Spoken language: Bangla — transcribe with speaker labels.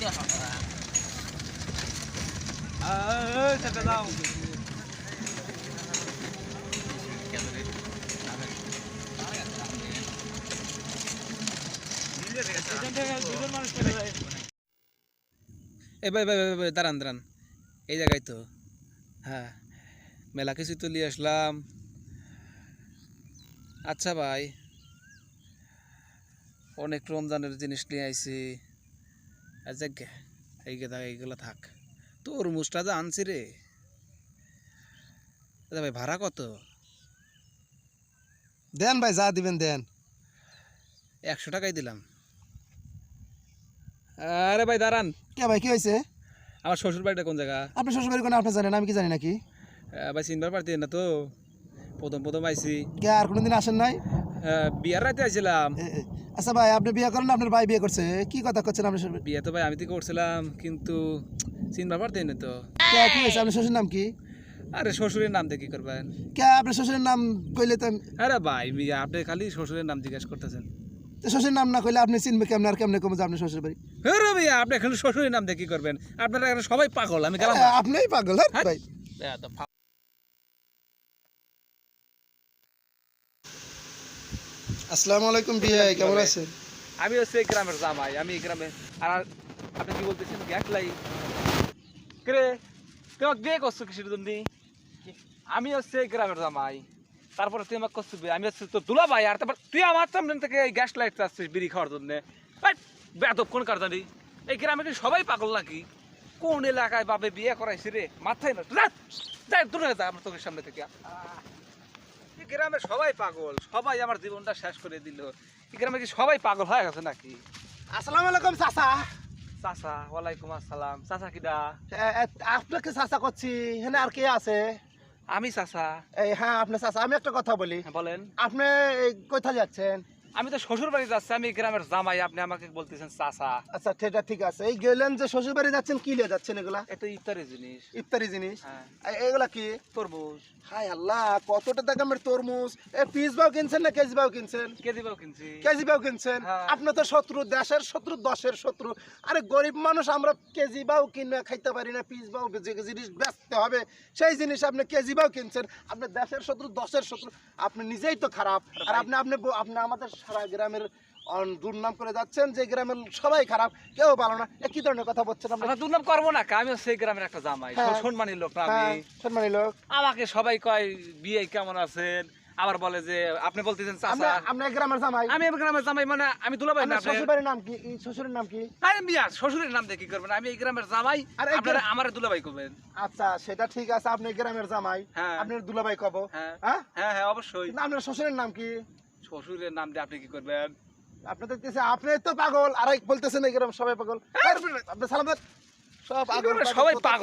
Speaker 1: 最好了。啊，这个让我。এই ভাই ভাই ভাই দাঁড়ান দাঁড়ান এই জায়গায় তো হ্যাঁ মেলা কিছু তুলি আসলাম আচ্ছা ভাই অনেক রমজানের জিনিস নিয়ে আইছি আচ্ছা গে এই গে থাক এইগুলো থাক। তোর মুসটা যা আনছি রে। আচ্ছা ভাই ভাড়া কত?
Speaker 2: দেন ভাই যা দিবেন দেন।
Speaker 1: একশো টাকাই দিলাম। আরে ভাই দাঁড়ান।
Speaker 2: কে ভাই কি হয়েছে?
Speaker 1: আমার শ্বশুর বাড়িটা কোন জায়গা?
Speaker 2: আপনি শ্বশুর বাড়ি কোন আপনি জানেন আমি কি জানি নাকি?
Speaker 1: ভাই চিনবার পারতেন না তো? প্রথম প্রথম আইছি।
Speaker 2: কে আর কোনোদিন আসেন নাই?
Speaker 1: বিয়ার রাতে
Speaker 2: এ, আচ্ছা ভাই আপনি বিয়ে করেন আপনার ভাই বিয়ে করছে। কি কথা করছেন আপনি শ্বশুর-
Speaker 1: বিয়ে তো ভাই আমি তো করছিলাম কিন্তু চিনবার পারতেন না তো।
Speaker 2: কে কি হয়েছে? আপনার শ্বশুর নাম কি?
Speaker 1: আরে শ্বশুরের নাম দিয়ে কি করবেন?
Speaker 2: কে আপনার শ্বশুরের নাম কইলে তো আমি-
Speaker 1: আরে ভাই বিয়ে আপনি খালি শ্বশুরের নাম জিজ্ঞেস করতেছেন।
Speaker 2: তো শ্বশুরের নাম না কইলে আপনি চিনবে কেমন? আর কেমনে কমে যে আপনার শ্বশুর বাড়ি
Speaker 1: আরে ভাইয়া আপনি খালি শ্বশুরের নাম দিয়ে কি করবেন? আপনারা এখানে সবাই পাগল আমি গেলাম
Speaker 2: আপনিই পাগল হ্যাঁ
Speaker 1: হ্যাঁ।
Speaker 2: ভাই
Speaker 1: এ, তো ফা-
Speaker 2: আসসালামু আলাইকুম বিয়ে কেমন আছেন?
Speaker 1: আমি হচ্ছে গ্রামের জামাই আমি গ্রামে আর আপনি কি বলতেছেন? একলাই? কে তোমাকে বিয়ে করছ কিসের জন্য? আমি হচ্ছে গ্রামের জামাই। তারপরে তুই আমাকে করছ। আমি হচ্ছে তো দুলা ভাই আর তারপর তুই আমার সামনে থেকে এই গ্যাস লাইট চাচ্ছিস বিড়ি খাওয়ার জন্য। বেদব কোন কার জানি? এই গ্রামে কি সবাই পাগল নাকি? কোন এলাকায় বাপে বিয়ে করাইছে রে? মাথায় না যা, যা, দূরে যা আমার তোকে সামনে থেকে! এই গ্রামে সবাই পাগল? সবাই আমার জীবনটা শেষ করে দিল। এই গ্রামে কি সবাই পাগল হয়ে গেছে নাকি?
Speaker 2: আসসালামু আলাইকুম চাচা।
Speaker 1: চাচা ওয়ালাইকুম আসসালাম। চাচা কিডা
Speaker 2: আপনাকে চাচা করছি। এখানে আর কে আছে?
Speaker 1: আমি চাচা।
Speaker 2: এই হ্যাঁ আপনি চাচা। আমি একটা কথা বলি।
Speaker 1: হ্যাঁ, বলেন।
Speaker 2: আপনি কোথায় যাচ্ছেন?
Speaker 1: আমি তো শ্বশুর বাড়ি যাচ্ছি আমি গ্রামের জামাই আপনি আমাকে বলতেছেন চাচা।
Speaker 2: আচ্ছা সেটা ঠিক আছে। এই গেলেন যে শ্বশুর বাড়ি যাচ্ছেন কি লিয়ে যাচ্ছেন এগুলা?
Speaker 1: এত ইফতারি জিনিস।
Speaker 2: ইফতারি জিনিস?
Speaker 1: হ্যাঁ।
Speaker 2: এগুলা কি?
Speaker 1: তরমুজ।
Speaker 2: হাই আল্লাহ কতটা দামের তরমুজ। এ পিস বাও কিনছেন না কেজি বাও কিনছেন?
Speaker 1: কেজি বাও কিনছি।
Speaker 2: কেজি বাও কিনছেন?
Speaker 1: হ্যাঁ।
Speaker 2: আপনি তো শত্রু দেশের শত্রু দশের শত্রু। আরে গরিব মানুষ আমরা কেজি বাও কিনে খাইতে পারি না পিস বাও যে জিনিস বেচতে হবে সেই জিনিস আপনি কেজি বাও কিনছেন। আপনি দেশের শত্রু দশের শত্রু আপনি নিজেই তো খারাপ। আর আপনি আপনি আপনি আমাদের সারা গ্রামের দুর্নাম করে যাচ্ছেন যে গ্রামের সবাই খারাপ কেউ ভালো না। কি ধরনের কথা বলছেন
Speaker 1: আমরা দুর্নাম করব না কা? আমি হচ্ছে এই গ্রামের একটা জামাই
Speaker 2: হ্যাঁ।
Speaker 1: সম্মানী লোক
Speaker 2: হ্যাঁ,
Speaker 1: আমি।
Speaker 2: সম্মানী লোক।
Speaker 1: আমাকে সবাই কয় বিয়ে কেমন আছেন? আবার বলে যে আপনি বলতেছেন চাচা
Speaker 2: আমরা গ্রামের জামাই।
Speaker 1: আমি গ্রামের জামাই মানে আমি দুলাভাই না
Speaker 2: নাম কি? শ্বশুরের নাম কি?
Speaker 1: আরে মিয়া শ্বশুরের নাম দিয়ে কি করবেন? আমি এই গ্রামের জামাই
Speaker 2: আর
Speaker 1: আপনারা আমার দুলাভাই করবেন।
Speaker 2: আচ্ছা সেটা ঠিক আছে আপনি গ্রামের জামাই।
Speaker 1: হ্যাঁ।
Speaker 2: আপনার দুলাভাই কব।
Speaker 1: হ্যাঁ।
Speaker 2: হ্যাঁ?
Speaker 1: হ্যাঁ অবশ্যই।
Speaker 2: আপনার শ্বশুরের নাম কি?
Speaker 1: শ্বশুরের নাম দিয়ে আপনি কি করবেন?
Speaker 2: আপনি দেখতেছেন আপনি তো পাগল আর এক বলতেছেন এরকম সবাই পাগল। আপনি সালাম সব আগে
Speaker 1: সবাই পাগল।